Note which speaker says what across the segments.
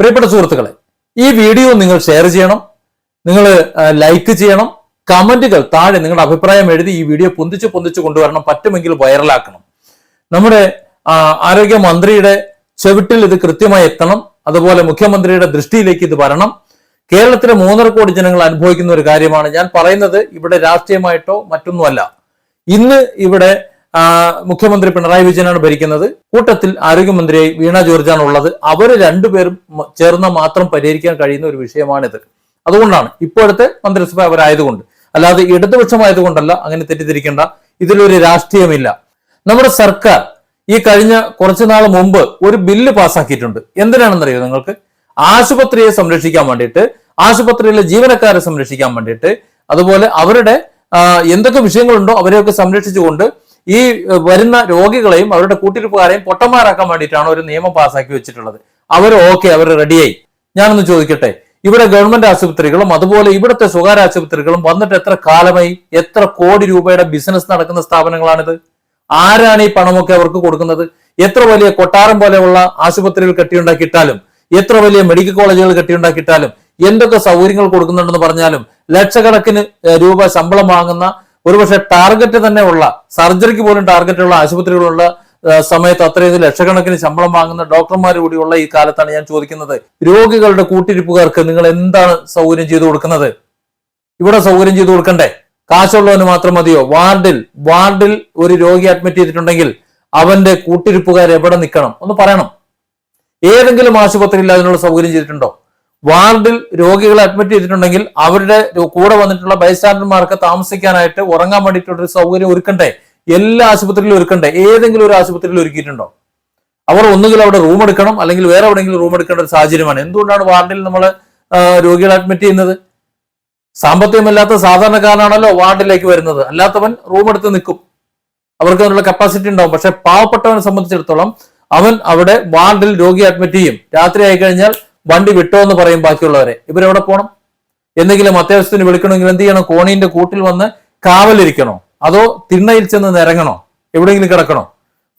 Speaker 1: പ്രിയപ്പെട്ട സുഹൃത്തുക്കളെ ഈ വീഡിയോ നിങ്ങൾ ഷെയർ ചെയ്യണം നിങ്ങൾ ലൈക്ക് ചെയ്യണം കമന്റുകൾ താഴെ നിങ്ങളുടെ അഭിപ്രായം എഴുതി ഈ വീഡിയോ പൊന്തിച്ച് പൊന്തിച്ച് കൊണ്ടുവരണം പറ്റുമെങ്കിൽ വൈറലാക്കണം നമ്മുടെ ആരോഗ്യ ആരോഗ്യമന്ത്രിയുടെ ചെവിട്ടിൽ ഇത് കൃത്യമായി എത്തണം അതുപോലെ മുഖ്യമന്ത്രിയുടെ ദൃഷ്ടിയിലേക്ക് ഇത് വരണം. കേരളത്തിലെ മൂന്നര കോടി ജനങ്ങൾ അനുഭവിക്കുന്ന ഒരു കാര്യമാണ് ഞാൻ പറയുന്നത് ഇവിടെ രാഷ്ട്രീയമായിട്ടോ മറ്റൊന്നുമല്ല. ഇന്ന് ഇവിടെ മുഖ്യമന്ത്രി പിണറായി വിജയനാണ് ഭരിക്കുന്നത്. കൂട്ടത്തിൽ ആരോഗ്യമന്ത്രിയായി വീണ ജോർജാണ് ഉള്ളത് അവർ രണ്ടുപേരും ചേർന്ന മാത്രം പരിഹരിക്കാൻ കഴിയുന്ന ഒരു വിഷയമാണിത്. അതുകൊണ്ടാണ് ഇപ്പോഴത്തെ മന്ത്രിസഭ അവരായതുകൊണ്ട്. അല്ലാതെ ഇടതുപക്ഷമായതുകൊണ്ടല്ല അങ്ങനെ തെറ്റിദ്ധരിക്കേണ്ട. ഇതിലൊരു രാഷ്ട്രീയമില്ല. നമ്മുടെ സർക്കാർ ഈ കഴിഞ്ഞ കുറച്ചു നാൾ മുമ്പ് ഒരു ബില്ല് പാസ്സാക്കിയിട്ടുണ്ട് എന്തിനാണെന്നറിയോ നിങ്ങൾക്ക്? ആശുപത്രിയെ സംരക്ഷിക്കാൻ വേണ്ടിയിട്ട് ആശുപത്രിയിലെ ജീവനക്കാരെ സംരക്ഷിക്കാൻ വേണ്ടിയിട്ട് അതുപോലെ അവരുടെ എന്തൊക്കെ വിഷയങ്ങളുണ്ടോ അവരെയൊക്കെ സംരക്ഷിച്ചുകൊണ്ട് ഈ വരുന്ന രോഗികളെയും അവരുടെ കൂട്ടിരിപ്പുകാരെയും പൊട്ടന്മാരാക്കാൻ വേണ്ടിയിട്ടാണ് ഒരു നിയമം പാസ്സാക്കി വെച്ചിട്ടുള്ളത്. അവർ ഓക്കെ അവർ റെഡിയായി. ഞാനൊന്ന് ചോദിക്കട്ടെ ഇവിടെ ഗവൺമെന്റ് ആശുപത്രികളും അതുപോലെ ഇവിടുത്തെ സ്വകാര്യ ആശുപത്രികളും വന്നിട്ട് എത്ര കാലമായി എത്ര കോടി രൂപയുടെ ബിസിനസ് നടക്കുന്ന സ്ഥാപനങ്ങളാണിത്? ആരാണ് ഈ പണമൊക്കെ അവർക്ക് കൊടുക്കുന്നത്? എത്ര വലിയ കൊട്ടാരം പോലെയുള്ള ആശുപത്രികൾ കെട്ടിയുണ്ടാക്കിയിട്ടാലും എത്ര വലിയ മെഡിക്കൽ കോളേജുകൾ കെട്ടിയുണ്ടാക്കിയിട്ടാലും എന്തൊക്കെ സൗകര്യങ്ങൾ കൊടുക്കുന്നുണ്ടെന്ന് പറഞ്ഞാലും ലക്ഷക്കണക്കിന് രൂപ ശമ്പളം വാങ്ങുന്ന ഒരുപക്ഷെ ടാർഗറ്റ് തന്നെ ഉള്ള സർജറിക്ക് പോലും ടാർഗറ്റ് ഉള്ള ആശുപത്രികളുള്ള സമയത്ത് അത്രയും ലക്ഷക്കണക്കിന് ശമ്പളം വാങ്ങുന്ന ഡോക്ടർമാർ കൂടിയുള്ള ഈ കാലത്താണ് ഞാൻ ചോദിക്കുന്നത്. രോഗികളുടെ കൂട്ടിരിപ്പുകാർക്ക് നിങ്ങൾ എന്താണ് സൗകര്യം ചെയ്തു കൊടുക്കുന്നത്? ഇവിടെ സൗകര്യം ചെയ്തു കൊടുക്കണ്ടേ? കാശുള്ളവന് മാത്രം മതിയോ? വാർഡിൽ വാർഡിൽ ഒരു രോഗി അഡ്മിറ്റ് ചെയ്തിട്ടുണ്ടെങ്കിൽ അവന്റെ കൂട്ടിരിപ്പുകാർ എവിടെ നിൽക്കണം? ഒന്ന് പറയണം. ഏതെങ്കിലും ആശുപത്രിയിൽ അതിനുള്ള സൗകര്യം ചെയ്തിട്ടുണ്ടോ? വാർഡിൽ രോഗികളെ അഡ്മിറ്റ് ചെയ്തിട്ടുണ്ടെങ്കിൽ അവരുടെ കൂടെ വന്നിട്ടുള്ള ബൈസ്റ്റാൻഡർമാർക്ക് താമസിക്കാനായിട്ട് ഉറങ്ങാൻ വേണ്ടിയിട്ടുള്ള ഒരു സൗകര്യം ഒരുക്കണ്ടേ? എല്ലാ ആശുപത്രിയിലും ഒരുക്കണ്ടേ? ഏതെങ്കിലും ഒരു ആശുപത്രിയിൽ ഒരുക്കിയിട്ടുണ്ടോ? അവർ ഒന്നുകിൽ അവിടെ റൂം എടുക്കണം അല്ലെങ്കിൽ വേറെ എവിടെയെങ്കിലും റൂം എടുക്കേണ്ട ഒരു സാഹചര്യമാണ്. എന്തുകൊണ്ടാണ് വാർഡിൽ നമ്മൾ രോഗികളെ അഡ്മിറ്റ് ചെയ്യുന്നത്? സാമ്പത്തികമില്ലാത്ത സാധാരണക്കാരനാണല്ലോ വാർഡിലേക്ക് വരുന്നത്. അല്ലാത്തവൻ റൂം എടുത്ത് നിൽക്കും. അവർക്ക് അതിനുള്ള കപ്പാസിറ്റി ഉണ്ടാവും. പക്ഷെ പാവപ്പെട്ടവനെ സംബന്ധിച്ചിടത്തോളം അവൻ അവിടെ വാർഡിൽ രോഗിയെ അഡ്മിറ്റ് ചെയ്യും. രാത്രി ആയി കഴിഞ്ഞാൽ വണ്ടി വിട്ടോ എന്ന് പറയും ബാക്കിയുള്ളവരെ. ഇവരെവിടെ പോകണം എന്തെങ്കിലും അത്യാവശ്യത്തിന് വിളിക്കണമെങ്കിൽ എന്ത് ചെയ്യണം? കോണീന്റെ കൂട്ടിൽ വന്ന് കാവലിരിക്കണോ? അതോ തിണ്ണയിൽ ചെന്ന് നിരങ്ങണോ? എവിടെയെങ്കിലും കിടക്കണോ?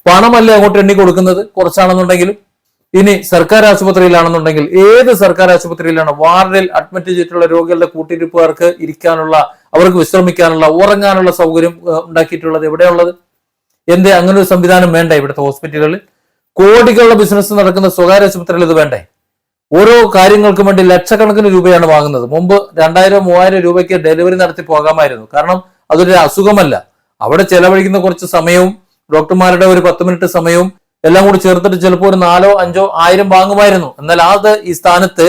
Speaker 1: പണമല്ലേ അങ്ങോട്ട് എണ്ണി കൊടുക്കുന്നത്? കുറച്ചാണെന്നുണ്ടെങ്കിലും. ഇനി സർക്കാർ ആശുപത്രിയിലാണെന്നുണ്ടെങ്കിൽ ഏത് സർക്കാർ ആശുപത്രിയിലാണ് വാർഡിൽ അഡ്മിറ്റ് ചെയ്തിട്ടുള്ള രോഗികളുടെ കൂട്ടിരിപ്പുകാർക്ക് ഇരിക്കാനുള്ള അവർക്ക് വിശ്രമിക്കാനുള്ള ഉറങ്ങാനുള്ള സൗകര്യം ഉണ്ടാക്കിയിട്ടുള്ളത് എവിടെയുള്ളത്? എന്തേ അങ്ങനെ ഒരു സംവിധാനം വേണ്ട ഇവിടുത്തെ ഹോസ്പിറ്റലുകളിൽ കോടികളുടെ ബിസിനസ് നടക്കുന്ന സ്വകാര്യ ആശുപത്രിയിൽ ഇത് വേണ്ടേ? ഓരോ കാര്യങ്ങൾക്കും വേണ്ടി ലക്ഷക്കണക്കിന് രൂപയാണ് വാങ്ങുന്നത്. മുമ്പ് രണ്ടായിരം മൂവായിരം രൂപയ്ക്ക് ഡെലിവറി നടത്തി പോകാമായിരുന്നു. കാരണം അതൊരു അസുഖമല്ല. അവിടെ ചെലവഴിക്കുന്ന കുറച്ച് സമയവും ഡോക്ടർമാരുടെ ഒരു പത്ത് മിനിറ്റ് സമയവും എല്ലാം കൂടി ചേർത്തിട്ട് ചിലപ്പോൾ ഒരു നാലോ അഞ്ചോ ആയിരം വാങ്ങുമായിരുന്നു. എന്നാൽ അത് ഈ സ്ഥാനത്ത്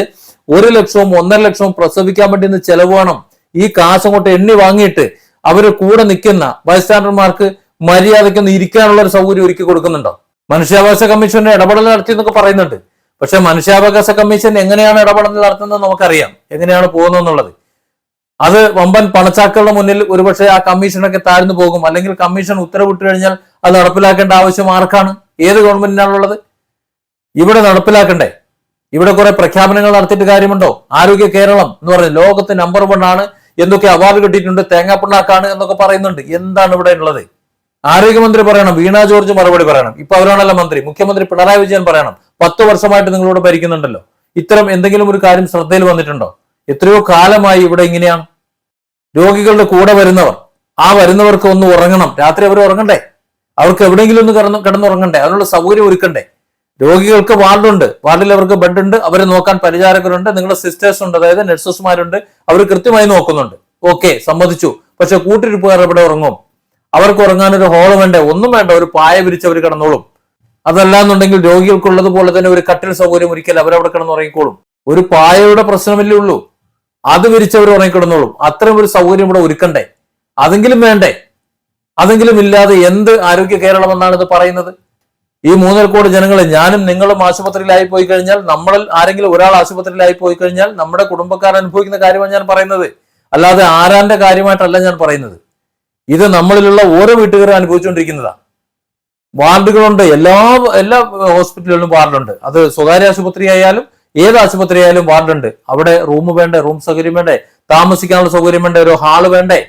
Speaker 1: ഒരു ലക്ഷവും ഒന്നര ലക്ഷവും പ്രസവിക്കാൻ വേണ്ടി ചെലവ് വേണം. ഈ കാശ് അങ്ങോട്ട് എണ്ണി വാങ്ങിയിട്ട് അവർ കൂടെ നിൽക്കുന്ന ബൈസ്റ്റാൻഡർമാർക്ക് മര്യാദയ്ക്കൊന്ന് ഇരിക്കാനുള്ള ഒരു സൗകര്യം ഒരുക്കി കൊടുക്കുന്നുണ്ടോ? മനുഷ്യാവകാശ കമ്മീഷന്റെ ഇടപെടൽ നടത്തി എന്നൊക്കെ പറയുന്നുണ്ട്. പക്ഷെ മനുഷ്യാവകാശ കമ്മീഷൻ എങ്ങനെയാണ് ഇടപെടൽ നടത്തുന്നത് നമുക്കറിയാം. എങ്ങനെയാണ് പോകുന്നതെന്നുള്ളത്. അത് വമ്പൻ പണച്ചാക്കളുടെ മുന്നിൽ ഒരുപക്ഷെ ആ കമ്മീഷനൊക്കെ താഴ്ന്നു പോകും. അല്ലെങ്കിൽ കമ്മീഷൻ ഉത്തരവിട്ട് കഴിഞ്ഞാൽ അത് നടപ്പിലാക്കേണ്ട ആവശ്യം ആർക്കാണ്? ഏത് ഗവൺമെന്റിനാണുള്ളത്? ഇവിടെ നടപ്പിലാക്കണ്ടേ? ഇവിടെ കുറെ പ്രഖ്യാപനങ്ങൾ നടത്തിയിട്ട് കാര്യമുണ്ടോ? ആരോഗ്യ കേരളം എന്ന് പറയുന്നത് ലോകത്ത് നമ്പർ വൺ ആണ്. എന്തൊക്കെ അവാർഡ് കിട്ടിയിട്ടുണ്ട്? തേങ്ങാപ്പിണ്ണാക്കാണ് എന്നൊക്കെ പറയുന്നുണ്ട്. എന്താണ് ഇവിടെ ഉള്ളത്? ആരോഗ്യമന്ത്രി പറയണം. വീണ ജോർജ് മറുപടി പറയണം. ഇപ്പൊ അവരാണല്ലോ മന്ത്രി. മുഖ്യമന്ത്രി പിണറായി വിജയൻ പറയണം. പത്ത് വർഷമായിട്ട് നിങ്ങളോട് ഭരിക്കുന്നുണ്ടല്ലോ. ഇത്തരം എന്തെങ്കിലും ഒരു കാര്യം ശ്രദ്ധയിൽ വന്നിട്ടുണ്ടോ? എത്രയോ കാലമായി ഇവിടെ ഇങ്ങനെയാണ്. രോഗികളുടെ കൂടെ വരുന്നവർ ആ വരുന്നവർക്ക് ഒന്ന് ഉറങ്ങണം. രാത്രി അവർ ഉറങ്ങണ്ടേ? അവർക്ക് എവിടെയെങ്കിലും ഒന്ന് കിടന്ന് കിടന്നുറങ്ങണ്ടേ? അതിനുള്ള സൗകര്യം ഒരുക്കണ്ടേ? രോഗികൾക്ക് വാർഡുണ്ട്. വാർഡിൽ അവർക്ക് ബെഡ് ഉണ്ട് അവരെ നോക്കാൻ പരിചാരകരുണ്ട്. നിങ്ങളുടെ സിസ്റ്റേഴ്സ് ഉണ്ട്. അതായത് നഴ്സസ്മാരുണ്ട്. അവർ കൃത്യമായി നോക്കുന്നുണ്ട്. ഓക്കെ സമ്മതിച്ചു. പക്ഷെ കൂട്ടിരിപ്പുകാർ എവിടെ ഉറങ്ങും? അവർക്ക് ഉറങ്ങാൻ ഒരു ഹോൾ വേണ്ടേ? ഒന്നും വേണ്ട. ഒരു പായ വിരിച്ച് അവർ കിടന്നോളും. അതല്ല എന്നുണ്ടെങ്കിൽ രോഗികൾക്കുള്ളത് പോലെ തന്നെ ഒരു കട്ടിൽ സൗകര്യം ഒരിക്കൽ അവരവിടെ കിടന്ന് ഉറങ്ങിക്കോളും. ഒരു പായയുടെ പ്രശ്നമല്ലേ ഉള്ളൂ. അത് വിരിച്ചവർ ഉറങ്ങിക്കിടന്നോളും. അത്രയും ഒരു സൗകര്യം ഇവിടെ ഒരുക്കണ്ടേ? അതെങ്കിലും വേണ്ടേ? അതെങ്കിലും ഇല്ലാതെ എന്ത് ആരോഗ്യ കേരളം എന്നാണ് ഇത് പറയുന്നത്? ഈ മൂന്നര കോടി ജനങ്ങളെ ഞാനും നിങ്ങളും ആശുപത്രിയിലായി പോയി കഴിഞ്ഞാൽ നമ്മളിൽ ആരെങ്കിലും ഒരാൾ ആശുപത്രിയിലായി പോയി കഴിഞ്ഞാൽ നമ്മുടെ കുടുംബക്കാർ അനുഭവിക്കുന്ന കാര്യമാണ് ഞാൻ പറയുന്നത്. അല്ലാതെ ആരാന്റെ കാര്യമായിട്ടല്ല ഞാൻ പറയുന്നത്. ഇത് നമ്മളിലുള്ള ഓരോ വീട്ടുകാരും അനുഭവിച്ചുകൊണ്ടിരിക്കുന്നതാണ് വാർഡുകളുണ്ട്. എല്ലാ എല്ലാ ഹോസ്പിറ്റലുകളിലും വാർഡുണ്ട്. അത് സ്വകാര്യ ആശുപത്രി ആയാലും ഏത് ആശുപത്രി ആയാലും വാർഡുണ്ട്. അവിടെ റൂം വേണ്ടേ റൂം സൗകര്യം വേണ്ടേ താമസിക്കാനുള്ള സൗകര്യം വേണ്ടേ ഒരു ഹാൾ വേണ്ടേ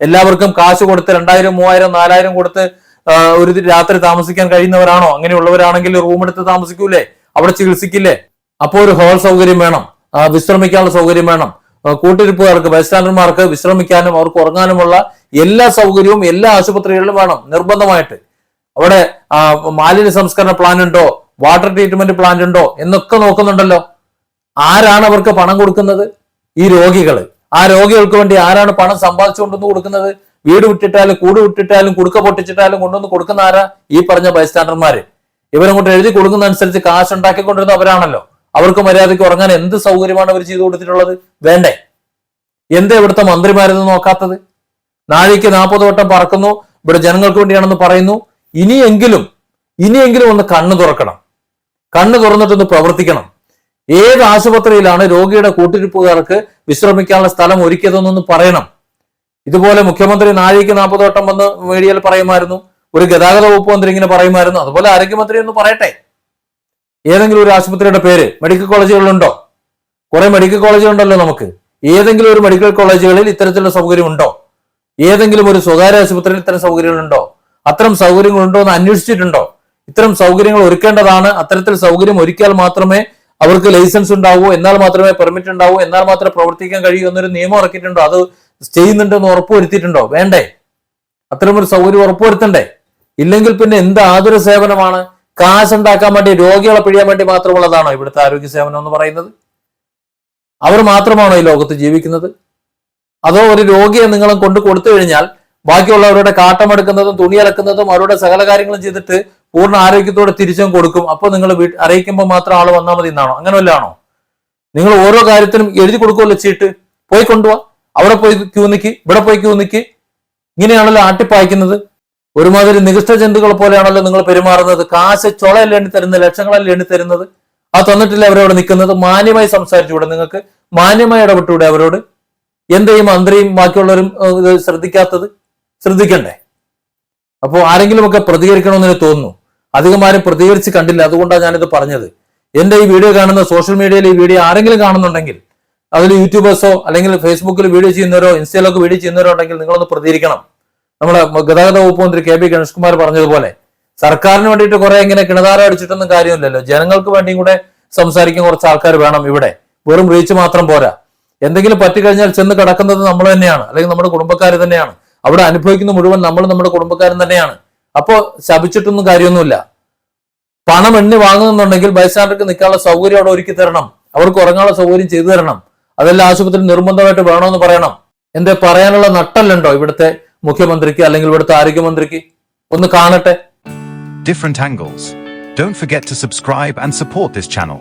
Speaker 1: എല്ലാവർക്കും കാശ് കൊടുത്ത് രണ്ടായിരം മൂവായിരം നാലായിരം കൊടുത്ത് ഒരു രാത്രി താമസിക്കാൻ കഴിയുന്നവരാണോ? അങ്ങനെയുള്ളവരാണെങ്കിൽ റൂം എടുത്ത് താമസിക്കൂലേ? അവിടെ ചികിത്സിക്കില്ലേ? അപ്പോൾ ഒരു ഹോൾ സൗകര്യം വേണം. വിശ്രമിക്കാനുള്ള സൗകര്യം വേണം. കൂട്ടിരിപ്പുകാർക്ക് ബൈസ്റ്റാൻഡർമാർക്ക് വിശ്രമിക്കാനും അവർക്ക് ഉറങ്ങാനുമുള്ള എല്ലാ സൗകര്യവും എല്ലാ ആശുപത്രികളിലും വേണം നിർബന്ധമായിട്ട്. അവിടെ മാലിന്യ സംസ്കരണ പ്ലാൻ ഉണ്ടോ? വാട്ടർ ട്രീറ്റ്മെന്റ് പ്ലാന്റ് ഉണ്ടോ? എന്നൊക്കെ നോക്കുന്നുണ്ടല്ലോ. ആരാണ് അവർക്ക് പണം കൊടുക്കുന്നത്? ഈ രോഗികൾ ആ രോഗികൾക്ക് വേണ്ടി ആരാണ് പണം സമ്പാദിച്ചു കൊണ്ടുവന്ന് കൊടുക്കുന്നത്? വീട് വിട്ടിട്ടാലും കൂട് വിട്ടിട്ടാലും കുടുക്ക പൊട്ടിച്ചിട്ടാലും കൊണ്ടുവന്ന് കൊടുക്കുന്ന ആരാ? ഈ പറഞ്ഞ ബൈസ്റ്റാൻഡർമാര് ഇവരങ്ങോട്ട് എഴുതി കൊടുക്കുന്ന അനുസരിച്ച് കാശ് ഉണ്ടാക്കിക്കൊണ്ടിരുന്ന അവരാണല്ലോ. അവർക്ക് മര്യാദയ്ക്ക് ഉറങ്ങാൻ എന്ത് സൗകര്യമാണ് അവർ ചെയ്തു കൊടുത്തിട്ടുള്ളത്? വേണ്ടേ. എന്താ ഇവിടുത്തെ മന്ത്രിമാരെന്ന് നോക്കാത്തത്? നാഴിക്ക് നാൽപ്പത് വട്ടം പറക്കുന്നു. ഇവിടെ ജനങ്ങൾക്ക് വേണ്ടിയാണെന്ന് പറയുന്നു. ഇനിയെങ്കിലും ഇനിയെങ്കിലും ഒന്ന് കണ്ണു തുറക്കണം. കണ്ണു തുറന്നിട്ടൊന്ന് പ്രവർത്തിക്കണം. ഏത് ആശുപത്രിയിലാണ് രോഗിയുടെ കൂട്ടിരിപ്പുകാർക്ക് വിശ്രമിക്കാനുള്ള സ്ഥലം ഒരുക്കിയതെന്നൊന്ന് പറയണം. ഇതുപോലെ മുഖ്യമന്ത്രി നാഴിക്ക് നാൽപ്പത് വട്ടം വന്ന് മീഡിയയിൽ പറയുമായിരുന്നു. ഒരു ഗതാഗത വകുപ്പ് മന്ത്രി ഇങ്ങനെ പറയുമായിരുന്നു. അതുപോലെ ആരോഗ്യമന്ത്രി ഒന്ന് പറയട്ടെ. ഏതെങ്കിലും ഒരു ആശുപത്രിയുടെ പേര് മെഡിക്കൽ കോളേജുകളുണ്ടോ കുറെ മെഡിക്കൽ കോളേജുകളുണ്ടല്ലോ നമുക്ക്. ഏതെങ്കിലും ഒരു മെഡിക്കൽ കോളേജുകളിൽ ഇത്തരത്തിലുള്ള സൗകര്യം ഉണ്ടോ ഏതെങ്കിലും ഒരു സ്വകാര്യ ആശുപത്രിയിൽ ഇത്തരം സൗകര്യങ്ങളുണ്ടോ? അത്തരം സൗകര്യങ്ങൾ ഉണ്ടോ എന്ന് അന്വേഷിച്ചിട്ടുണ്ടോ? ഇത്തരം സൗകര്യങ്ങൾ ഒരുക്കേണ്ടതാണ്. അത്തരത്തിൽ സൗകര്യം ഒരുക്കിയാൽ മാത്രമേ അവർക്ക് ലൈസൻസ് ഉണ്ടാവൂ എന്നാൽ മാത്രമേ പെർമിറ്റ് ഉണ്ടാവൂ എന്നാൽ മാത്രമേ പ്രവർത്തിക്കാൻ കഴിയൂ എന്നൊരു നിയമം ഇറക്കിയിട്ടുണ്ടോ? അത് ചെയ്യുന്നുണ്ടെന്ന് ഉറപ്പുവരുത്തിയിട്ടുണ്ടോ? വേണ്ടേ? അത്തരമൊരു സൗകര്യം ഉറപ്പുവരുത്തണ്ടേ? ഇല്ലെങ്കിൽ പിന്നെ എന്ത് ആതുര സേവനമാണ്? കാശുണ്ടാക്കാൻ വേണ്ടി രോഗികളെ പിഴിയാൻ വേണ്ടി മാത്രമുള്ളതാണോ ഇവിടുത്തെ ആരോഗ്യ സേവനം എന്ന് പറയുന്നത്? അവർ മാത്രമാണോ ഈ ലോകത്ത് ജീവിക്കുന്നത്? അതോ ഒരു രോഗിയെ നിങ്ങളും കൊണ്ടു കൊടുത്തു കഴിഞ്ഞാൽ ബാക്കിയുള്ളവരുടെ കാട്ടമെടുക്കുന്നതും തുണിയിറക്കുന്നതും അവരുടെ സകല കാര്യങ്ങളും ചെയ്തിട്ട് പൂർണ ആരോഗ്യത്തോടെ തിരിച്ചും കൊടുക്കും. അപ്പോൾ നിങ്ങൾ അറിയിക്കുമ്പോൾ മാത്രം ആൾ വന്നാൽ മതി എന്നാണോ? അങ്ങനെ വല്ലതാണോ നിങ്ങൾ ഓരോ കാര്യത്തിനും എഴുതി കൊടുക്കുമല്ലോ ചീട്ട്. പോയി കൊണ്ടുപോവാ അവിടെ പോയി ക്യൂ നിൽക്ക് ഇവിടെ പോയി ക്യൂ നിൽക്ക് ഇങ്ങനെയാണല്ലോ ആട്ടിപ്പായ്ക്കുന്നത് ഒരുമാതിരി നികൃഷ്ട ജന്തുക്കളെ പോലെയാണല്ലോ നിങ്ങൾ പെരുമാറുന്നത്. കാശ് ചുളയല്ല എണ്ണി തരുന്നത്? ലക്ഷങ്ങളല്ല എണ്ണി തരുന്നത്? ആ തന്നിട്ടില്ല അവരവിടെ നിൽക്കുന്നത് മാന്യമായി സംസാരിച്ചുകൂടെ നിങ്ങൾക്ക്? മാന്യമായി ഇടപെട്ടുകൂടെ അവരോട്? എന്തെയും മന്ത്രിയും ബാക്കിയുള്ളവരും ശ്രദ്ധിക്കാത്തത്? ശ്രദ്ധിക്കണ്ടേ? അപ്പോൾ ആരെങ്കിലുമൊക്കെ പ്രതികരിക്കണമെന്ന് എനിക്ക് തോന്നുന്നു. അധികം ആരും പ്രതികരിച്ച് കണ്ടില്ല. അതുകൊണ്ടാണ് ഞാനിത് പറഞ്ഞത്. എന്റെ ഈ വീഡിയോ കാണുന്ന സോഷ്യൽ മീഡിയയിൽ ഈ വീഡിയോ ആരെങ്കിലും കാണുന്നുണ്ടെങ്കിൽ അതിൽ യൂട്യൂബേഴ്സോ അല്ലെങ്കിൽ ഫേസ്ബുക്കിൽ വീഡിയോ ചെയ്യുന്നവരോ ഇൻസ്റ്റയിലൊക്കെ വീഡിയോ ചെയ്യുന്നവരോ ഉണ്ടെങ്കിൽ നിങ്ങളൊന്ന് പ്രതികരിക്കണം. നമ്മുടെ ഗതാഗത വകുപ്പ് മന്ത്രി കെ ബി ഗണേഷ് കുമാർ പറഞ്ഞതുപോലെ സർക്കാരിന് വേണ്ടിയിട്ട് കുറെ ഇങ്ങനെ കിണതാരം അടിച്ചിട്ടൊന്നും കാര്യമില്ലല്ലോ. ജനങ്ങൾക്ക് വേണ്ടിയും കൂടെ സംസാരിക്കാൻ കുറച്ച് ആൾക്കാർ വേണം ഇവിടെ. വെറും റീച്ച് മാത്രം പോരാ. എന്തെങ്കിലും പറ്റിക്കഴിഞ്ഞാൽ ചെന്ന് കിടക്കുന്നത് നമ്മൾ തന്നെയാണ്. അല്ലെങ്കിൽ നമ്മുടെ കുടുംബക്കാർ തന്നെയാണ്. അവിടെ അനുഭവിക്കുന്ന മുഴുവൻ നമ്മൾ നമ്മുടെ കുടുംബക്കാരൻ തന്നെയാണ്. അപ്പോൾ ശപിച്ചിട്ടൊന്നും കാര്യമൊന്നുമില്ല. പണം എണ്ണി വാങ്ങുന്നുണ്ടെങ്കിൽ ബൈസ്റ്റാൻഡർക്ക് നിൽക്കാനുള്ള സൗകര്യം അവിടെ ഒരുക്കി തരണം. അവർക്ക് ഉറങ്ങാനുള്ള സൗകര്യം ചെയ്തു തരണം. അതെല്ലാം ആശുപത്രി നിർബന്ധമായിട്ട് വേണമെന്ന് പറയണം. എന്തേ പറയാനുള്ള നട്ടല്ലുണ്ടോ ഇവിടുത്തെ മുഖ്യമന്ത്രിക്ക് അല്ലെങ്കിൽ ഇവിടുത്തെ ആരോഗ്യമന്ത്രിക്ക്? ഒന്ന് കാണട്ടെ.
Speaker 2: Different angles. Don't forget to subscribe and support this channel.